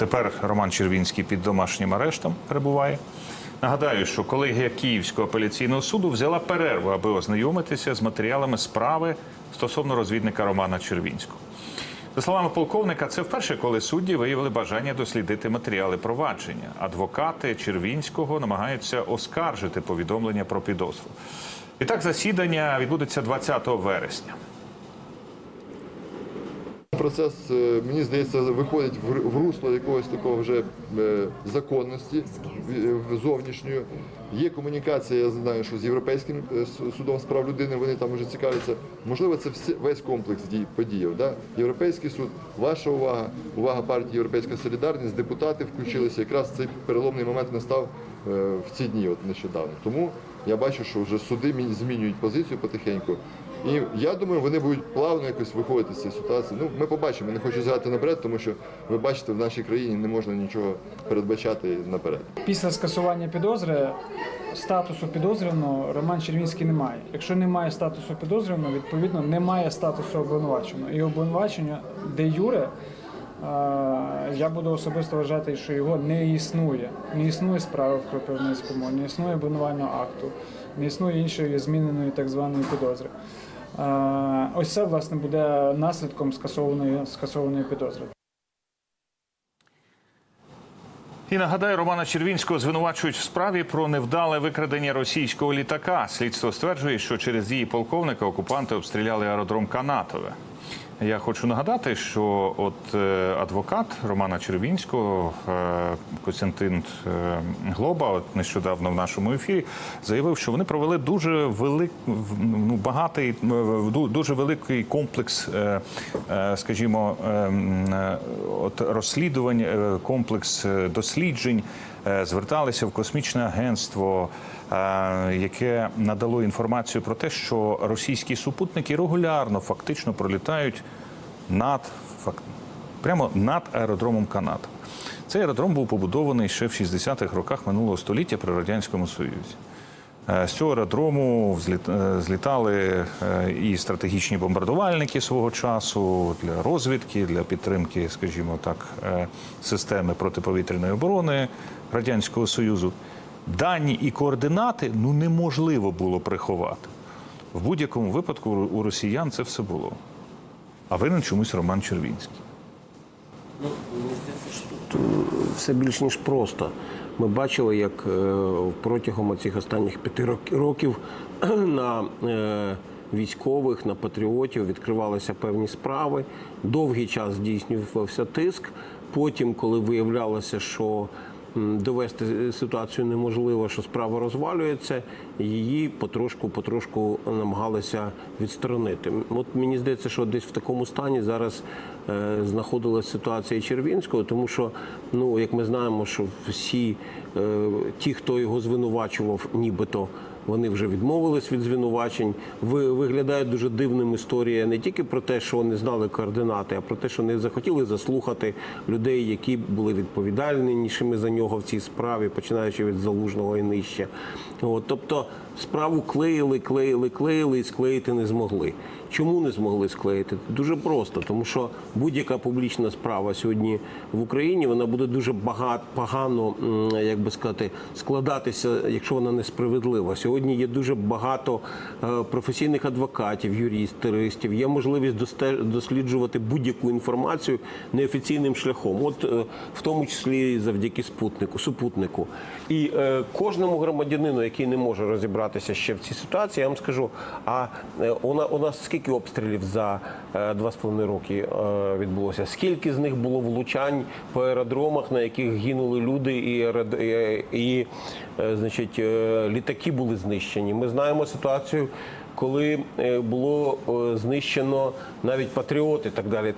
Тепер Роман Червінський під домашнім арештом перебуває. Нагадаю, що колегія Київського апеляційного суду взяла перерву, аби ознайомитися з матеріалами справи стосовно розвідника Романа Червінського. За словами полковника, це вперше, коли судді виявили бажання дослідити матеріали провадження. Адвокати Червінського намагаються оскаржити повідомлення про підозру. І так, засідання відбудеться 20 вересня. Процес, е, мені здається, виходить в русло якогось такого вже е, законності е, зовнішньої. Є комунікація, я знаю, що з Європейським судом з прав людини вони там вже цікавляться. Можливо, це весь комплекс дій подіяв. Да? Європейський суд, ваша увага, увага партії Європейська Солідарність, депутати включилися. Якраз цей переломний момент настав в ці дні, от нещодавно. Тому я бачу, що вже суди змінюють позицію потихеньку. І я думаю, вони будуть плавно якось виходити з цієї ситуації. Ну, ми побачимо. Я Не хочу згадати наперед, тому що ви бачите, в нашій країні не можна нічого передбачати наперед. Після скасування підозри статусу підозрюваного Роман Червінський не має. Якщо немає статусу підозрюваного, відповідно немає статусу обвинуваченого. І обвинувачення де юре. Я буду особисто вважати, що його не існує. Не існує справи в Кропивницькому, не існує обвинувального акту, не існує іншої зміненої так званої підозри. Ось це власне буде наслідком скасованої скасованої підозри. І нагадаю, Романа Червінського звинувачують в справі про невдале викрадення російського літака. Слідство стверджує, що через її полковника окупанти обстріляли аеродром Канатове. Я хочу нагадати, що от е, адвокат Романа Червінського е, Костянтин е, Глоба, от нещодавно в нашому ефірі, заявив, що вони провели дуже велик, ну, багатий, дуже великий комплекс, скажімо, е, м, е, от розслідувань, комплекс досліджень. Зверталися в космічне агентство, яке надало інформацію про те, що російські супутники регулярно фактично пролітають над прямо над аеродромом Канат. Цей аеродром був побудований ще в 60-х роках минулого століття при радянському союзі. Е, З цього аеродрому е, злітали е, і стратегічні бомбардувальники свого часу для розвідки, для підтримки, скажімо так, е, системи протиповітряної оборони радянського союзу. Дані і координати ну неможливо було приховати. В будь-якому випадку у росіян це все було. А винен чомусь Роман Червінський. Тут все більш ніж просто. Ми бачили, як е, протягом цих останніх п'яти рок- років на е, військових, на патріотів відкривалися певні справи. Довгий час здійснювався тиск. Потім, коли виявлялося, що довести ситуацію неможливо, що справа розвалюється, її потрошку-потрошку намагалися відсторонити. От мені здається, що десь в такому стані зараз е, знаходилася ситуація Червінського, тому що, ну як ми знаємо, що всі е, ті, хто його звинувачував, нібито. Вони вже відмовились від звинувачень. Ви виглядає дуже дивним історія не тільки про те, що вони знали координати, а про те, що не захотіли заслухати людей, які були відповідальнішими за нього в цій справі, починаючи від залужного і нижче. От, тобто справу клеїли, клеїли, клеїли і склеїти не змогли. Чому не змогли склеїти? Дуже просто, тому що будь-яка публічна справа сьогодні в Україні вона буде дуже багато погано, як би сказати, складатися, якщо вона несправедлива. Сьогодні є дуже багато е, професійних адвокатів, юристів, є можливість досліджувати будь-яку інформацію неофіційним шляхом, от е, в тому числі завдяки спутнику, супутнику. І е, кожному громадянину, який не може розібратися ще в цій ситуації, я вам скажу: а у нас скільки обстрілів за е, два з половиною роки е, відбулося? Скільки з них було влучань по аеродромах, на яких гинули люди, і, і, е, значить, е, літаки були знищені? Ми знаємо ситуацію. Коли е, було е, знищено навіть патріоти, і так далі.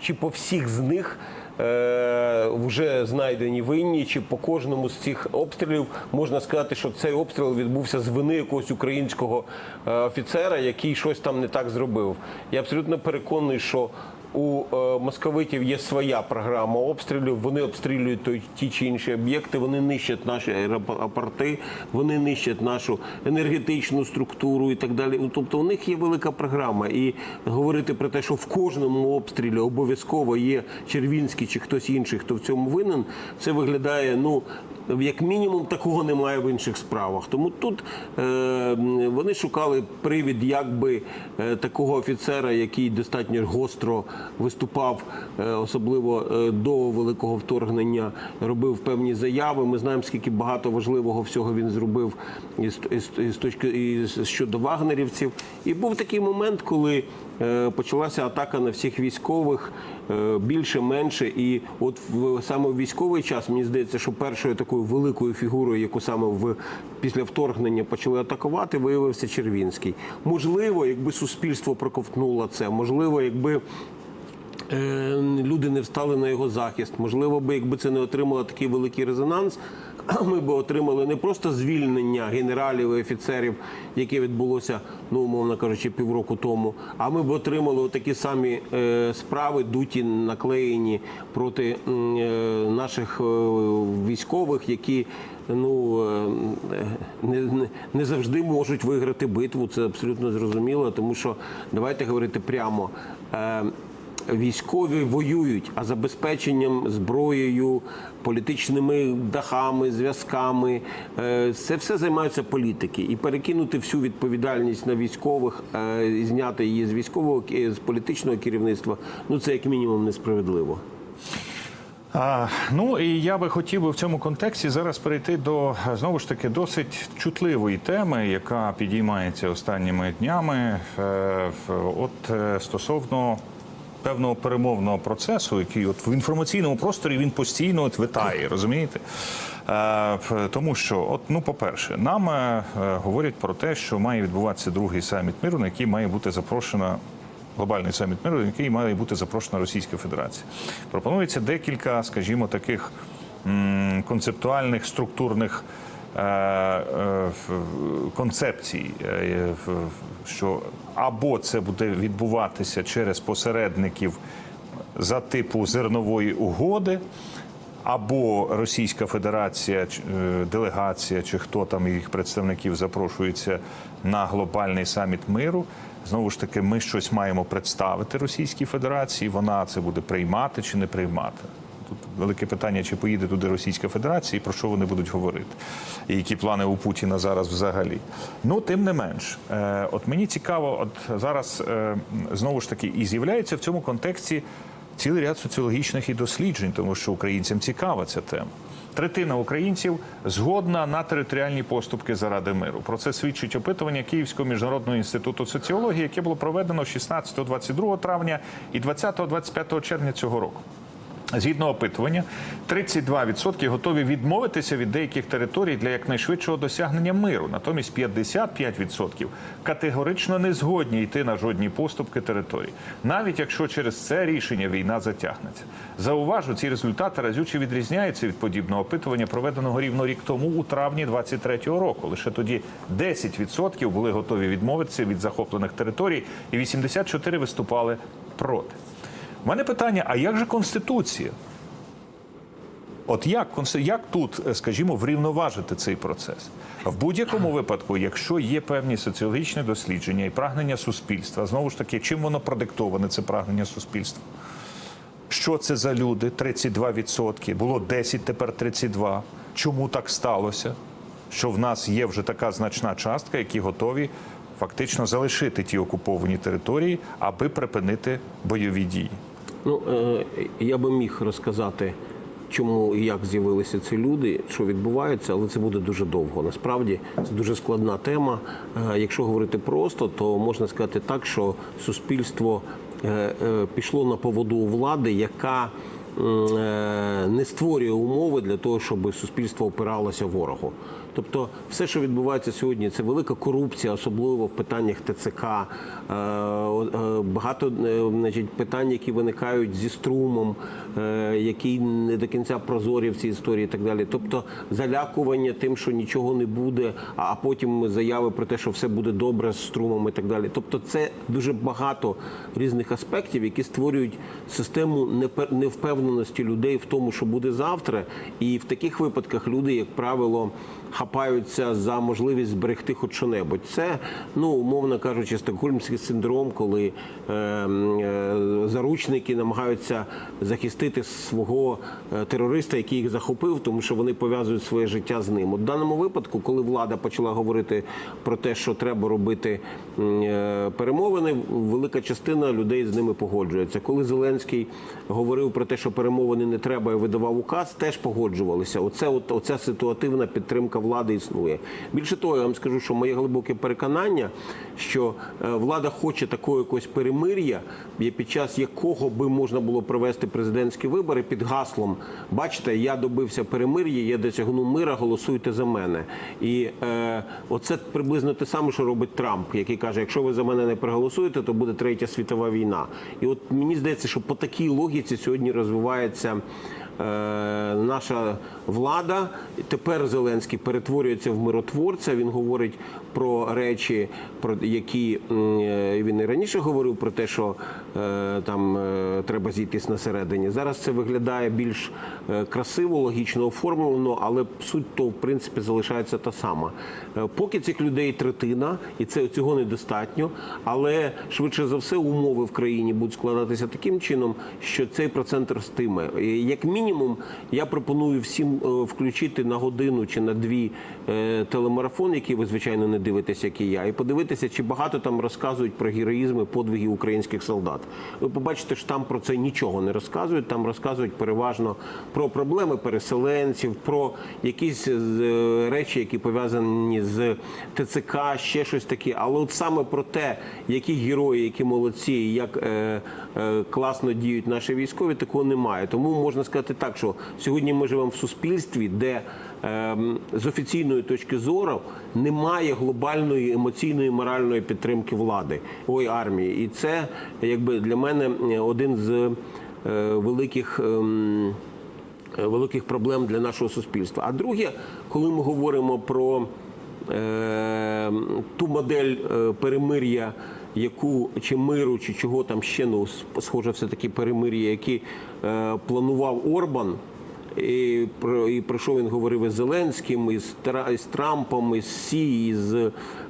Чи- по всіх з них е, вже знайдені винні, чи по кожному з цих обстрілів можна сказати, що цей обстріл відбувся з вини якогось українського е, офіцера, який щось там не так зробив. Я абсолютно переконаний, що у е, московитів є своя програма обстрілів. Вони обстрілюють ті чи інші об'єкти, вони нищать наші аеропорти, вони нищать нашу енергетичну структуру і так далі. Ну, Тобто у них є велика програма. І говорити про те, що в кожному обстрілі обов'язково є Червінський чи хтось інший, хто в цьому винен, це виглядає ну. Як мінімум, такого немає в інших справах. Тому тут е, вони шукали привід, якби е, такого офіцера, який достатньо гостро виступав, е, особливо е, до великого вторгнення, робив певні заяви. Ми знаємо, скільки багато важливого всього він зробив із, із, із точки із, щодо вагнерівців. І був такий момент, коли почалася атака на всіх військових е, більше, менше. І от в саме в військовий час мені здається, що першою такою великою фігурою, яку саме в після вторгнення почали атакувати, виявився Червінський. Можливо, якби суспільство проковтнуло це, можливо, якби. е, Люди не встали на його захист. Можливо, би, якби це не отримало такий великий резонанс, ми б отримали не просто звільнення генералів і офіцерів, яке відбулося, ну умовно кажучи, півроку тому. А ми б отримали такі самі е, справи, дуті наклеєні проти е, наших е, військових, які ну не, не завжди можуть виграти битву. Це абсолютно зрозуміло, тому що давайте говорити прямо. Е, Військові воюють, а забезпеченням зброєю, політичними дахами, зв'язками е, це все займаються політики. І перекинути всю відповідальність на військових, е, і зняти її з військового ке- з політичного керівництва. Ну це як мінімум несправедливо. А, ну і я би хотів би в цьому контексті зараз перейти до знову ж таки досить чутливої теми, яка підіймається останніми днями. Е, От е, стосовно певного перемовного процесу, який от в інформаційному просторі він постійно от витає, розумієте? Е, Тому що, от, ну, по-перше, нам е, е, говорять про те, що має відбуватися другий саміт миру, на який має бути запрошена глобальний саміт миру, на який має бути запрошена Російська Федерація. Пропонується декілька, скажімо, таких концептуальних структурних концепцій, що або це буде відбуватися через посередників за типу зернової угоди. Або Російська Федерація, е, делегація, чи хто там їх представників запрошується на глобальний саміт миру. Знову ж таки, ми щось маємо представити Російській Федерації. Вона це буде приймати чи не приймати. Велике питання, чи поїде туди Російська Федерація і про що вони будуть говорити, і які плани у Путіна зараз взагалі. Ну, тим не менш, е, от мені цікаво, от зараз е, знову ж таки і з'являється в цьому контексті цілий ряд соціологічних і досліджень, тому що українцям цікава ця тема. Третина українців згодна на територіальні поступки заради миру. Про це свідчить опитування Київського міжнародного інституту соціології, яке було проведено 16-22 травня і 20-25 червня цього року. Згідно опитування, 32% готові відмовитися від деяких територій для якнайшвидшого досягнення миру. Натомість 55% категорично не згодні йти на жодні поступки територій, навіть якщо через це рішення війна затягнеться. Зауважу, ці результати разюче відрізняються від подібного опитування, проведеного рівно рік тому у травні 23-го року. Лише тоді 10% були готові відмовитися від захоплених територій, і 84% виступали проти. У мене питання: а як же Конституція? От як, як тут, е, скажімо, врівноважити цей процес? В будь-якому випадку, якщо є певні соціологічні дослідження і прагнення суспільства, знову ж таки, чим воно продиктоване, це прагнення суспільства? Що це за люди? 32%, було 10, тепер 32. Чому так сталося? Що в нас є вже така значна частка, які готові фактично залишити ті окуповані території, аби припинити бойові дії. Ну е, я би міг розказати, чому і як з'явилися ці люди, що відбувається, але це буде дуже довго. Насправді це дуже складна тема. Е, Якщо говорити просто, то можна сказати так, що суспільство е, пішло на поводу влади, яка не створює умови для того, щоб суспільство опиралося ворогу. Тобто, все, що відбувається сьогодні, це велика корупція, особливо в питаннях ТЦК, е, е, багато е, значить, питань, які виникають зі струмом, які не до кінця прозорі в цій історії, і так далі. Тобто, залякування тим, що нічого не буде, а потім заяви про те, що все буде добре з струмом і так далі. Тобто, це дуже багато різних аспектів, які створюють систему невпевненості людей в тому, що буде завтра. І в таких випадках люди, як правило, хапаються за можливість зберегти хоч що-небудь. Це, ну умовно кажучи, стокгольмський синдром, коли е, е, заручники намагаються захистити свого е, терориста, який їх захопив, тому що вони пов'язують своє життя з ним. В даному випадку, коли влада почала говорити про те, що треба робити е, перемовини, велика частина людей з ними погоджується. Коли Зеленський говорив про те, що перемовини не треба і видавав указ, теж погоджувалися. Оце от оця ситуативна підтримка влади існує. Більше того, я вам скажу, що моє глибоке переконання, що е, влада хоче такого якогось перемир'я, під час якого би можна було провести президентські вибори під гаслом. Бачите, я добився перемир'я, я досягнув мира, голосуйте за мене. І е, оце приблизно те саме, що робить Трамп, який каже: якщо ви за мене не проголосуєте, то буде третя світова війна. І от мені здається, що по такій логіці сьогодні розвивається. Е, Наша влада тепер Зеленський перетворюється в миротворця. Він говорить про речі, про які е, він і раніше говорив про те, що е, там треба зійтись на середині. Зараз це виглядає більш красиво, логічно оформлено, але суть то в принципі залишається та сама. Поки цих людей третина, і це цього недостатньо, але швидше за все умови в країні будуть складатися таким чином, що цей процент ростиме. Як мінімум, я пропоную всім е, включити на годину чи на дві е, телемарафон, який ви звичайно не дивитесь, як і я, і подивитися, чи багато там розказують про героїзм і подвиги українських солдат. Ви побачите, що там про це нічого не розказують. Там розказують переважно про проблеми переселенців, про якісь е, речі, які пов'язані з ТЦК, ще щось таке. Але от саме про те, які герої, які молодці, як класно діють наші військові, такого немає. Тому можна сказати так, що сьогодні ми живемо в суспільстві, де ем, з офіційної точки зору немає глобальної емоційної моральної підтримки влади ой армії, і це якби для мене е, один з е, великих. ем, е, великих проблем для нашого суспільства. А друге, коли ми говоримо про е, ту модель перемир'я, яку чи миру, чи чого там ще ну схоже, все таки перемир'я, які е, планував Орбан. І про і про що він говорив із Зеленським, із, із Трампом, із Сі, із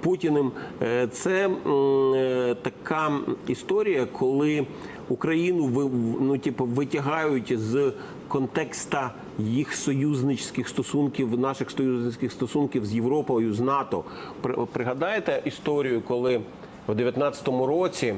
Путіним. Е, Це е, така історія, коли Україну ви- ну, типу, витягають з контекста їх союзницьких стосунків, наших союзницьких стосунків з Європою, з НАТО. При- Пригадаєте історію, коли в 19-му році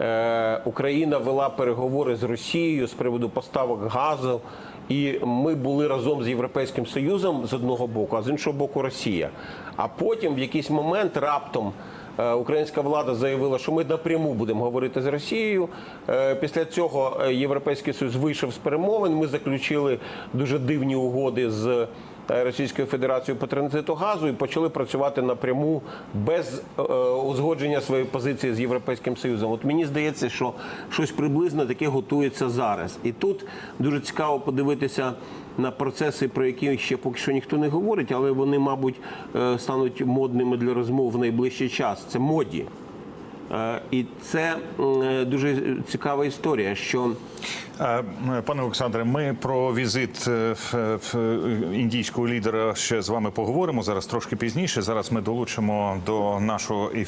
е, Україна вела переговори з Росією з приводу поставок газу. І ми були разом з Європейським Союзом з одного боку, а з іншого боку Росія. А потім в якийсь момент раптом е, українська влада заявила, що ми напряму будемо говорити з Росією. Е, Після цього Європейський Союз вийшов з перемовин. Ми заключили дуже дивні угоди з Російською Федерацією по транзиту газу і почали працювати напряму без е, узгодження своєї позиції з Європейським Союзом. От мені здається, що щось приблизно таке готується зараз. І тут дуже цікаво подивитися на процеси, про які ще поки що ніхто не говорить, але вони, мабуть, е, стануть модними для розмов в найближчий час. Це моді. Е, І це е, дуже цікава історія, що Е, Пане Олександре, ми про візит індійського лідера ще з вами поговоримо зараз трошки пізніше. Зараз ми долучимо до нашого ефіру.